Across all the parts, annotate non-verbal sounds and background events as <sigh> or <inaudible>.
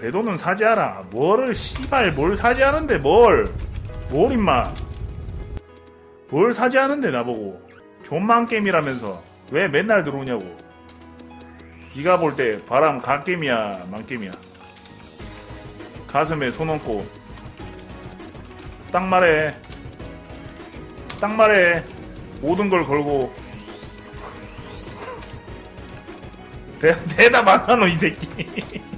배도는 사죄하라. 뭐를 씨발 뭘 사죄하는데 뭘? 뭘 임마? 뭘 사죄하는데 나보고? 존만 게임이라면서 왜 맨날 들어오냐고? 네가 볼 때 바람 갓게임이야 만게임이야? 가슴에 손 얹고 딱 말해. 딱 말해. 모든 걸 걸고 <laughs> 대, 대답 안 하노 이 새끼 <laughs>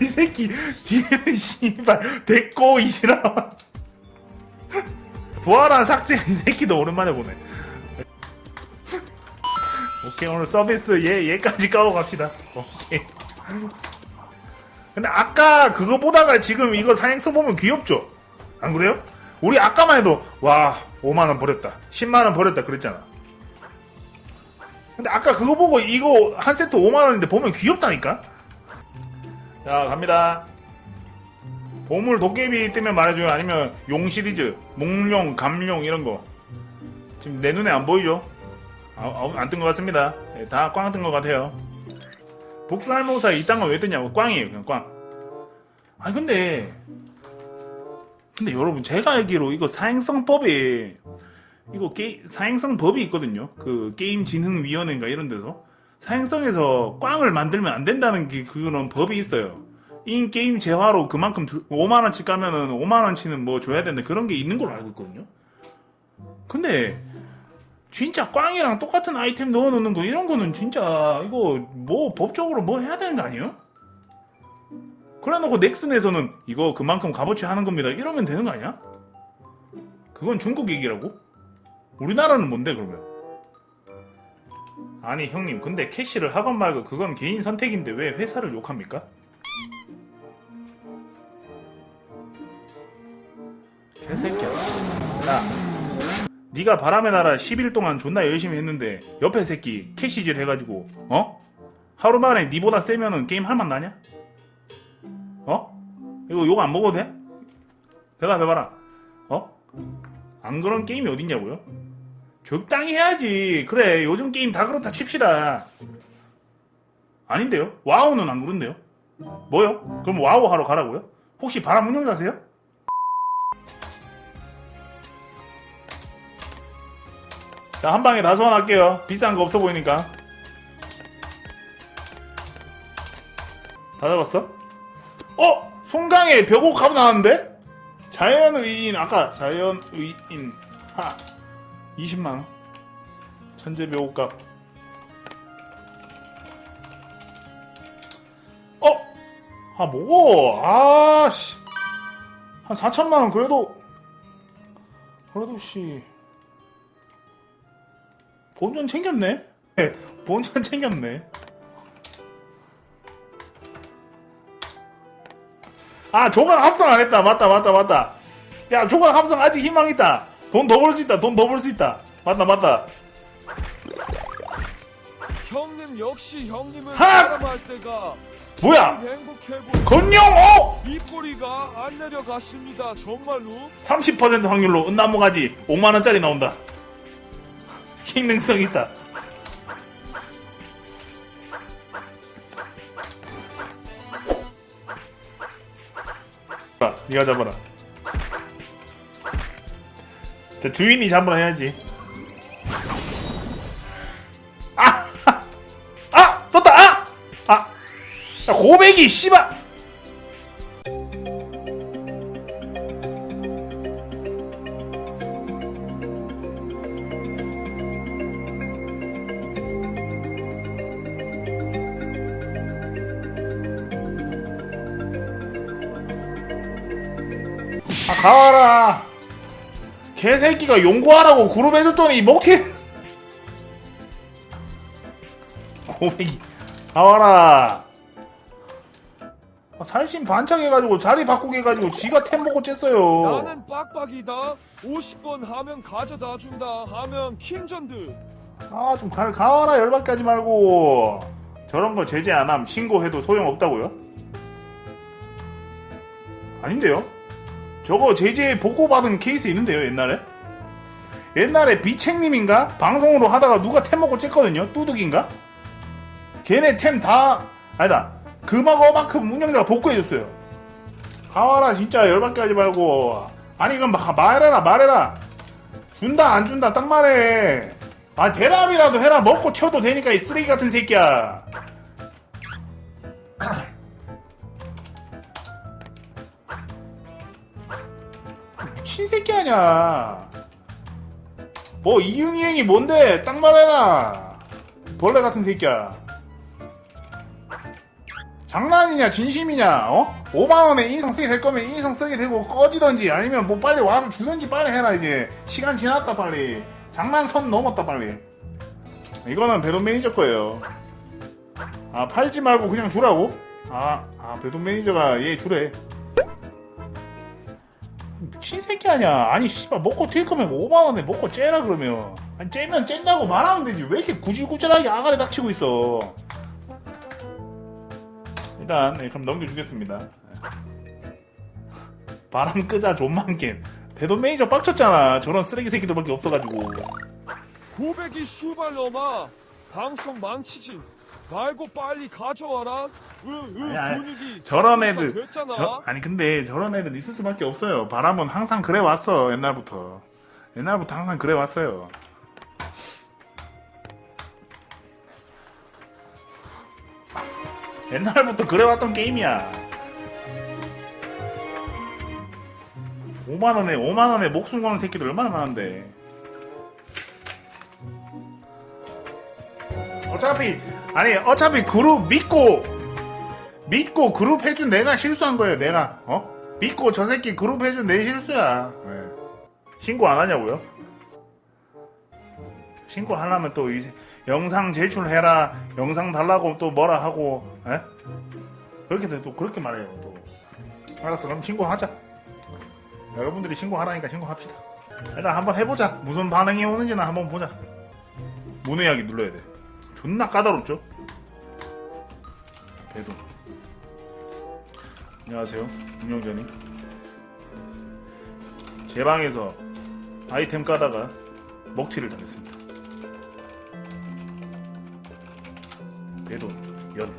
이 새끼 뒤에는 씨발 됐고 이시라. 부활한 삭제 이 새끼도 오랜만에 보네. 오케이 오늘 서비스 얘 얘까지 까고 갑시다. 오케이. 근데 아까 그거 보다가 지금 이거 사행성 보면 귀엽죠? 안 그래요? 우리 아까만 해도 와 5만원 버렸다. 10만원 버렸다 그랬잖아. 근데 아까 그거 보고 이거 한 세트 5만원인데 보면 귀엽다니까? 자, 갑니다. 보물 도깨비 뜨면 말해줘요. 아니면 용 시리즈, 몽룡, 감룡 이런 거. 지금 내 눈에 안 보이죠? 아, 안뜬 것 같습니다. 예, 다꽝 뜬 것 같아요. 복살모사 이딴 건 왜 뜨냐고. 꽝이에요, 그냥 꽝. 아니, 근데. 근데 여러분, 제가 알기로 이거 사행성법에 이거 게 사행성 법이 있거든요. 그 게임 진흥 위원회인가 이런 데서 사행성에서 꽝을 만들면 안 된다는 게 그런 법이 있어요. 인 게임 재화로 그만큼 5만 원치 까면은 5만 원치는 뭐 줘야 된다 그런 게 있는 걸로 알고 있거든요. 근데 진짜 꽝이랑 똑같은 아이템 넣어놓는 거 이런 거는 진짜 이거 뭐 법적으로 뭐 해야 되는 거 아니에요? 그래놓고 넥슨에서는 이거 그만큼 값어치 하는 겁니다. 이러면 되는 거 아니야? 그건 중국 얘기라고? 우리나라는 뭔데 그러면? 아니 형님 근데 캐시를 하건 말고 그건 개인 선택인데 왜 회사를 욕합니까? 개새끼야 야 네가 바람의 나라 10일 동안 존나 열심히 했는데 옆에 새끼 캐시질 해가지고 어? 하루 만에 니보다 세면은 게임 할 맛 나냐? 어? 이거 욕 안 먹어도 돼? 대답해봐라 어? 안 그런 게임이 어딨냐고요? 적당히 해야지. 그래, 요즘 게임 다 그렇다 칩시다. 아닌데요? 와우는 안 그런데요? 뭐요? 그럼 와우 하러 가라고요? 혹시 바람 운영자세요? 자, 한 방에 다 소환할게요. 비싼 거 없어 보이니까. 다 잡았어? 어? 송강에 벽옥 가고 나왔는데? 자연의인, 아까 자연의인, 하. 20만원. 천재 묘값. 어? 아 뭐고? 아씨. 한 4천만원 그래도. 그래도 씨. 본전 챙겼네? 네, 본전 챙겼네. 아 조각 합성 안 했다. 맞다 맞다 맞다. 야 조각 합성 아직 희망 있다 돈 더 벌 수 있다. 돈 더 벌 수 있다. 맞다 맞다. 형님 역시 형님은 하! 사람할 때가 뭐야? 제일 행복해 보여. 건영 어? 이 뿌리가 안 내려갔습니다. 정말로. 30% 확률로 은나무 가지 5만 원짜리 나온다. 기능성 있다. 자, 네가 잡아라. 자, 주인이 잡으라 해야지. 아! 아! 떴다! 아! 아! 야, 고백이, 씨발! 아, 가와라! 개새끼가 용구하라고 그룹 해줬더니 먹히 <laughs> 고백이 나와라 아, 살신 반창해가지고 자리 바꾸게 해가지고 지가 템 먹고 쬐어요 나는 빡빡이다. 50번 하면 가져다 준다. 하면 킹전드. 아 좀 가와라 열받게 하지 말고 저런 거 제재 안함 신고해도 소용없다고요? 아닌데요? 저거 제재 보고받은 케이스 있는데요 옛날에? 옛날에 비책님인가? 방송으로 하다가 누가 템 먹고 쬐거든요 뚜둑인가? 걔네 템 다 아니다. 그마거만큼 운영자가 복구해줬어요. 사와라 진짜 열받게 하지 말고. 아니 그럼 마- 말해라 말해라. 준다 안 준다 딱 말해. 아 대답이라도 해라. 먹고 튀어도 되니까 이 쓰레기 같은 새끼야 <laughs> 미친 새끼 아냐 뭐 이응이응이 뭔데? 딱 말해라. 벌레 같은 새끼야. 장난이냐? 진심이냐? 어? 5만원에 인성 쓰게 될 거면 인성 쓰게 되고 꺼지던지 아니면 뭐 빨리 와서 주던지 빨리 해라 이제. 시간 지났다 빨리. 장난선 넘었다 빨리. 이거는 배돈 매니저 거예요. 아 팔지 말고 그냥 주라고? 아, 아 배돈 매니저가 얘 주래 미친 새끼 아니야 아니 씨발 먹고 튈 거면 5만원에 먹고 째라 그러면 아니 째면 쨘다고 말하면 되지 왜 이렇게 구질구질하게 아가리 닥치고 있어 일단 네, 그럼 넘겨주겠습니다. 바람 끄자 존만 겜. 배돈 매니저 빡쳤잖아. 저런 쓰레기 새끼들밖에 없어가지고. 고백이 슈발 놈아 방송 망치지 말고 빨리 가져와라 으으 아니, 아니, 분위기 저런 애들. 됐잖아 저, 아니 근데 저런 애들 있을 수밖에 없어요. 바람은 항상 그래 왔어 옛날부터. 옛날부터 항상 그래 왔어요. 옛날부터 그래 왔던 게임이야. 5만 원에 5만 원에 목숨 거는 새끼들 얼마나 많은데. 어차피 아니 어차피 그룹 믿고 믿고 그룹 해준 내가 실수한 거예요 내가. 어? 믿고 저 새끼 그룹 해준 내 실수야. 네. 신고 안 하냐고요? 신고 하려면 또이 영상 제출해라 영상 달라고 또 뭐라 하고 에? 그렇게 돼, 또 그렇게 말해요 또. 알았어 그럼 신고하자. 여러분들이 신고하라니까 신고합시다. 일단 한번 해보자. 무슨 반응이 오는지는 한번 보자. 문의 하기 눌러야 돼 존나 까다롭죠? 배도. 안녕하세요. 운영자님. 제 방에서 아이템 까다가 먹튀를 당했습니다. 배도, 연,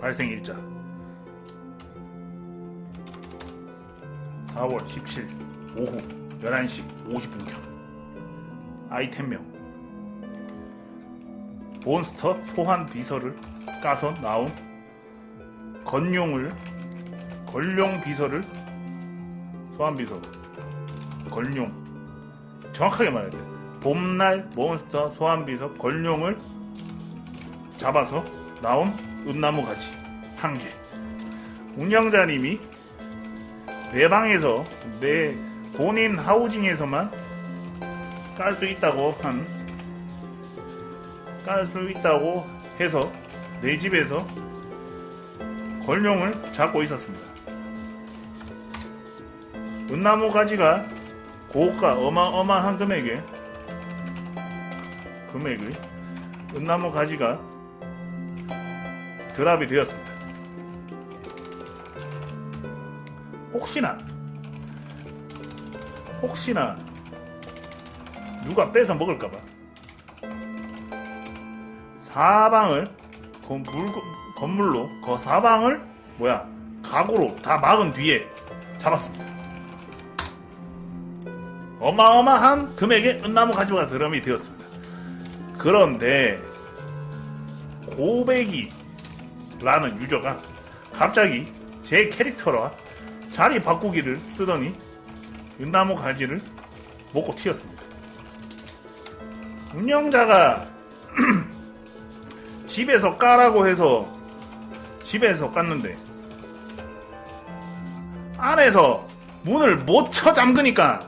발생 일자. 4월 17 오후 11시 50분경. 아이템명 몬스터 소환 비서를 까서 나온 건룡을 걸룡 비서를 소환 비서 걸룡. 정확하게 말해야 돼. 봄날 몬스터 소환 비서 걸룡을 잡아서 나온 은나무 가지 한 개. 운영자님이 내 방에서 내 본인 하우징에서만 깔 수 있다고 한 깔수 있다고 해서 내 집에서 걸룡을 잡고 있었습니다. 은나무 가지가 고가 어마어마한 금액에 금액의 은나무 가지가 드랍이 되었습니다. 혹시나 혹시나 누가 뺏어 먹을까봐 사방을 건 물, 건물로 그 사방을 뭐야 가구로 다 막은 뒤에 잡았습니다. 어마어마한 금액의 은나무 가지가 드럼이 되었습니다. 그런데 고백이라는 유저가 갑자기 제 캐릭터와 자리 바꾸기를 쓰더니 은나무 가지를 먹고 튀었습니다. 운영자가 <clears throat> 집에서 까라고 해서 집에서 깠는데 안에서 문을 못 쳐 잠그니까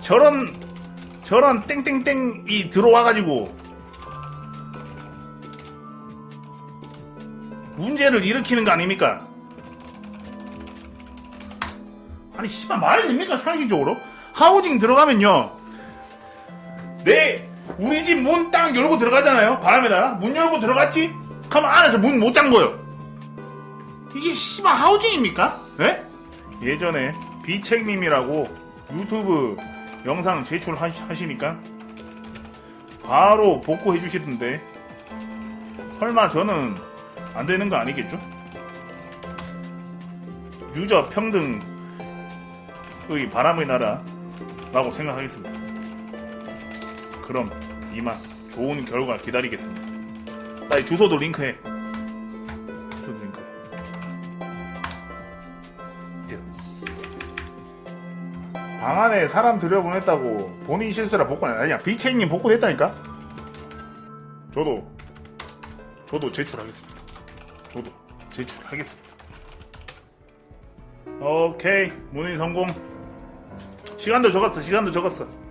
저런 저런 땡땡땡이 들어와가지고 문제를 일으키는 거 아닙니까? 아니 씨발 말이 됩니까 상식적으로? 하우징 들어가면요 내 우리 집 문 딱 열고 들어가잖아요 바람에다가 문 열고 들어갔지? 그럼 안에서 문 못 잠궈요 이게 씨발 하우징입니까? 예? 예전에 비책님이라고 유튜브 영상 제출하시니까 바로 복구해 주시던데 설마 저는 안 되는 거 아니겠죠? 유저 평등의 바람의 나라라고 생각하겠습니다. 그럼 이만 좋은 결과 기다리겠습니다. 나이 주소도 링크해. 주소도 링크해. 예. 방 안에 사람 들여보냈다고 본인 실수라 복권 아니야 비체님 복권했다니까? 저도 저도 제출하겠습니다. 저도 제출하겠습니다. 오케이 문의 성공. 시간도 적었어. 시간도 적었어.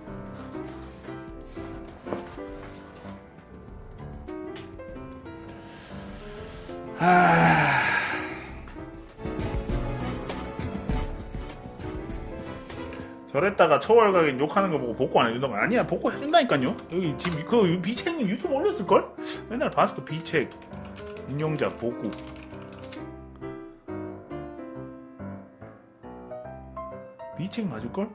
저랬다가 초월가게 욕하는 거 보고 복구 안 해준다고 아니야 복구 해준다니까요 여기 지금 그 비책님 유튜브 올렸을걸? 맨날 봤을 거 비책 인용자 복구 비책 맞을걸?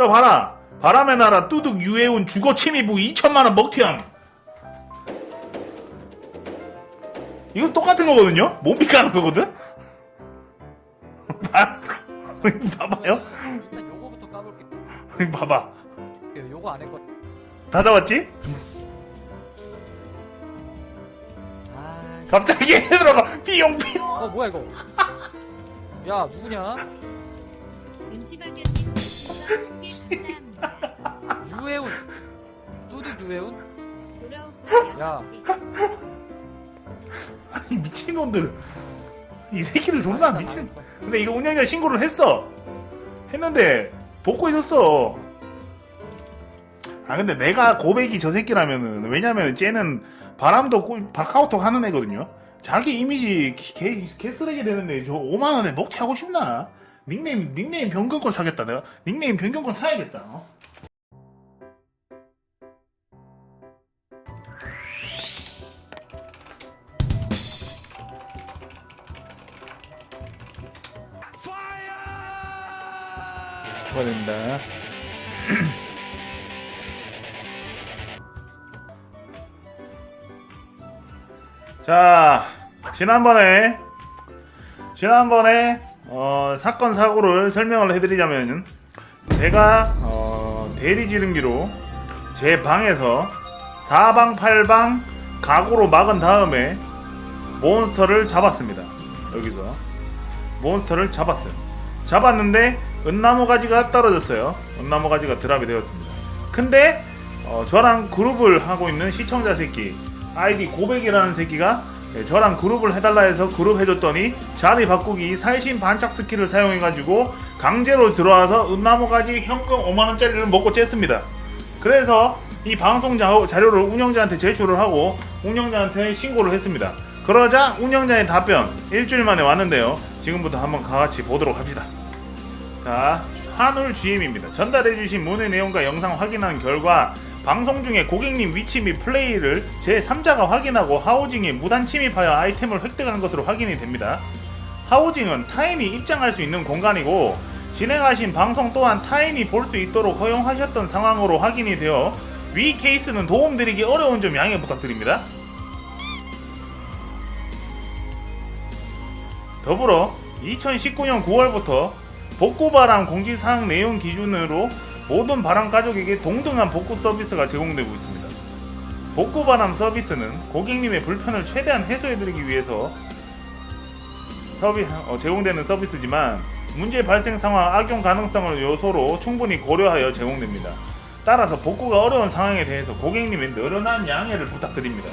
야 봐라 바람의 나라 뚜둑 유해운 주거 침입부 2천만원 먹튀함 이거 똑같은 거거든요? 몸비 까는 거거든? <laughs> 봐- <laughs> 봐봐요 <laughs> 봐봐 요거 안 했거든. 다 잡았지? 아, 씨. 갑자기 얘 <laughs> 들어가 삐용삐용 어 뭐야 이거? 야 누구냐? 눈치박견님 함께 감사합니다. 유해운. 뚜둑 유해운? 돌아옵사면 야. <laughs> 아니 미친놈들 이 새끼들 존나 알겠다, 미친 알겠어. 근데 이거 운영자 신고를 했어 했는데 복구해줬어. 아 근데 내가 고백이 저 새끼라면은 왜냐면 쟤는 바람도 꿀 바카오톡 하는 애거든요. 자기 이미지 개, 개 쓰레기 되는데 저 5만 원에 먹튀 하고 싶나? 닉네임 닉네임 변경권 사겠다 내가. 닉네임 변경권 사야겠다 어? 된다. <clears throat> 자 지난번에 지난번에 어, 사건 사고를 설명을 해드리자면 제가 어, 대리 지름기로 제 방에서 사방 팔방 가구로 막은 다음에 몬스터를 잡았습니다. 여기서. 몬스터를 잡았어요. 잡았는데 은나무 가지가 떨어졌어요 은나무 가지가 드랍이 되었습니다 근데 어, 저랑 그룹을 하고 있는 시청자 새끼 아이디 고백이라는 새끼가 예, 저랑 그룹을 해달라 해서 그룹 해줬더니 자리 바꾸기 살신 반짝 스킬을 사용해가지고 강제로 들어와서 은나무 가지 현금 5만원짜리를 먹고 쬐습니다. 그래서 이 방송 자- 자료를 운영자한테 제출을 하고 운영자한테 신고를 했습니다. 그러자 운영자의 답변 일주일 만에 왔는데요. 지금부터 한번 같이 보도록 합시다. 자, 한울 GM입니다. 전달해주신 문의 내용과 영상 확인한 결과 방송 중에 고객님 위치 및 플레이를 제3자가 확인하고 하우징에 무단 침입하여 아이템을 획득한 것으로 확인이 됩니다. 하우징은 타인이 입장할 수 있는 공간이고 진행하신 방송 또한 타인이 볼 수 있도록 허용하셨던 상황으로 확인이 되어 위 케이스는 도움드리기 어려운 점 양해 부탁드립니다. 더불어 2019년 9월부터 복구 바람 공지 사항 내용 기준으로 모든 바람 가족에게 동등한 복구 서비스가 제공되고 있습니다. 복구 바람 서비스는 고객님의 불편을 최대한 해소해드리기 위해서 서비, 어, 제공되는 서비스지만 문제 발생 상황 악용 가능성을 요소로 충분히 고려하여 제공됩니다. 따라서 복구가 어려운 상황에 대해서 고객님의 늘어난 양해를 부탁드립니다.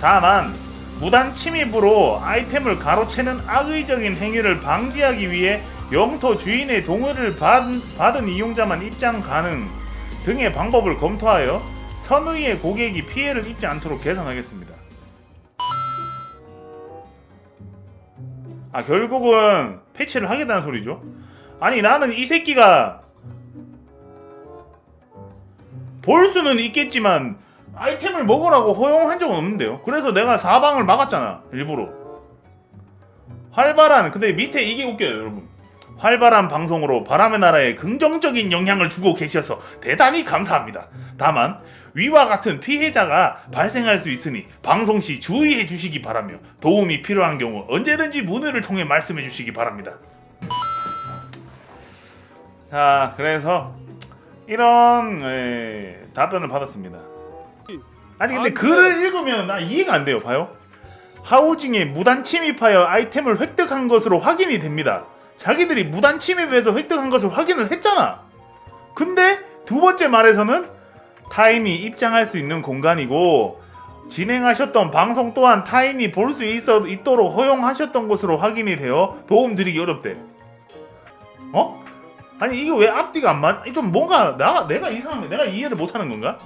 다만 무단 침입으로 아이템을 가로채는 악의적인 행위를 방지하기 위해 영토 주인의 동의를 받은, 받은 이용자만 입장 가능 등의 방법을 검토하여 선의의 고객이 피해를 입지 않도록 개선하겠습니다. 아 결국은 패치를 하겠다는 소리죠. 아니 나는 이 새끼가 볼 수는 있겠지만 아이템을 먹으라고 허용한 적은 없는데요. 그래서 내가 사방을 막았잖아 일부러. 활발한 근데 밑에 이게 웃겨요 여러분. 활발한 방송으로 바람의 나라에 긍정적인 영향을 주고 계셔서 대단히 감사합니다. 다만 위와 같은 피해자가 발생할 수 있으니 방송 시 주의해 주시기 바라며 도움이 필요한 경우 언제든지 문의를 통해 말씀해 주시기 바랍니다. 자 그래서 이런 예, 답변을 받았습니다. 아니 근데 안 돼. 글을 읽으면 나 이해가 안 돼요. 봐요. 하우징에 무단 침입하여 아이템을 획득한 것으로 확인이 됩니다. 자기들이 무단 침입해서 획득한 것을 확인을 했잖아. 근데 두 번째 말에서는 타인이 입장할 수 있는 공간이고 진행하셨던 방송 또한 타인이 볼 수 있어 있도록 허용하셨던 것으로 확인이 되어 도움 드리기 어렵대. 어? 아니 이게 왜 앞뒤가 안 맞? 좀 뭔가 나 내가 이상하면 내가 이해를 못하는 건가?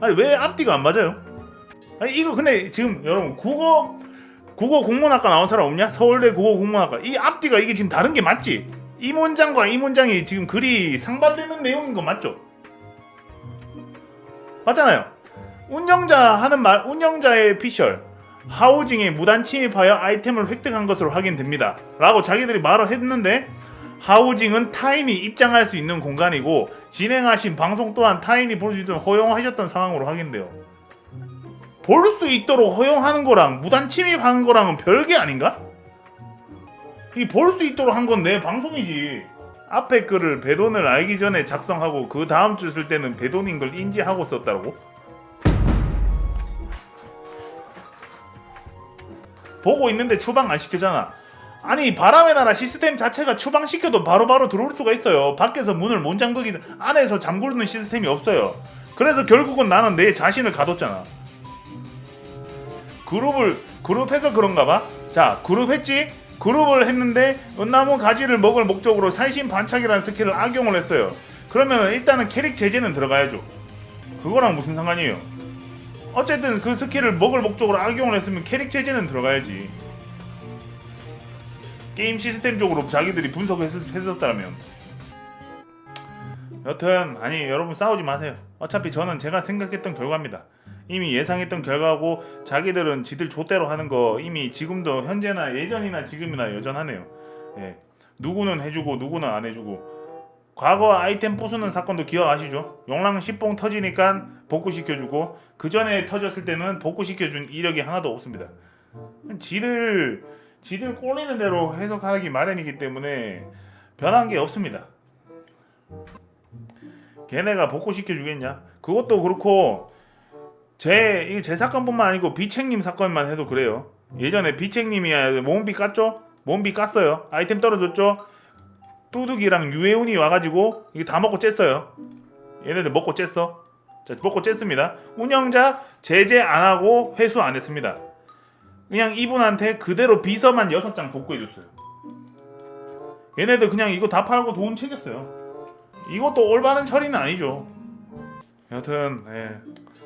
아니 왜 앞뒤가 안 맞아요? 아니 이거 근데 지금 여러분 국어 국어 국문학과 나온 사람 없냐? 서울대 국어 국문학과 이 앞뒤가 이게 지금 다른 게 맞지? 이 문장과 이 문장이 지금 글이 상반되는 내용인 거 맞죠? 맞잖아요. 운영자 하는 말 운영자의 피셜 하우징에 무단 침입하여 아이템을 획득한 것으로 확인됩니다. 라고 자기들이 말을 했는데 하우징은 타인이 입장할 수 있는 공간이고 진행하신 방송 또한 타인이 볼 수 있도록 허용하셨던 상황으로 확인돼요. 볼 수 있도록 허용하는 거랑 무단 침입하는 거랑은 별개 아닌가? 이 볼 수 있도록 한 건 내 방송이지. 앞에 글을 배돈을 알기 전에 작성하고 그 다음 줄 쓸 때는 배돈인 걸 인지하고 썼다고? 보고 있는데 추방 안 시켜잖아. 아니 바람의 나라 시스템 자체가 추방시켜도 바로 바로 들어올 수가 있어요. 밖에서 문을 못 잠그기 안에서 잠그는 시스템이 없어요. 그래서 결국은 나는 내 자신을 가뒀잖아. 그룹을 그룹해서 그런가 봐. 자 그룹 했지. 그룹을 했는데 은나무 가지를 먹을 목적으로 산신 반착이라는 스킬을 악용을 했어요. 그러면 일단은 캐릭 제재는 들어가야죠. 그거랑 무슨 상관이에요? 어쨌든 그 스킬을 먹을 목적으로 악용을 했으면 캐릭 제재는 들어가야지. 게임 시스템적으로 자기들이 분석했었다면. 여튼 아니 여러분 싸우지 마세요. 어차피 저는 제가 생각했던 결과입니다. 이미 예상했던 결과고 자기들은 지들 좆대로 하는 거 이미 지금도 현재나 예전이나 지금이나 여전하네요. 예. 누구는 해주고 누구는 안 해주고 과거 아이템 부수는 사건도 기억하시죠? 용랑 10봉 터지니까 복구시켜주고 그 전에 터졌을 때는 복구시켜준 이력이 하나도 없습니다. 지들 지들 꼴리는 대로 해석하기 마련이기 때문에 변한 게 없습니다. 걔네가 복구시켜 주겠냐? 그것도 그렇고 제 이게 제 사건뿐만 아니고 비책님 사건만 해도 그래요. 예전에 비책님이 몸비 깠죠? 몸비 깠어요. 아이템 떨어졌죠? 뚜둑이랑 유해운이 와가지고 이게 다 먹고 쬐어요. 얘네들 먹고 쬐어. 자, 먹고 쬐습니다. 운영자 제재 안 하고 회수 안 했습니다. 그냥 이분한테 그대로 비서만 6장 복구해줬어요. 얘네들 그냥 이거 다 팔고 돈 챙겼어요. 이것도 올바른 처리는 아니죠. 여튼 예,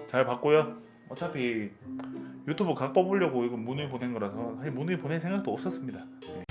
잘 봤고요. 어차피 유튜브 각 뽑으려고 이거 문의 보낸 거라서 사실 문의 보낼 생각도 없었습니다. 예.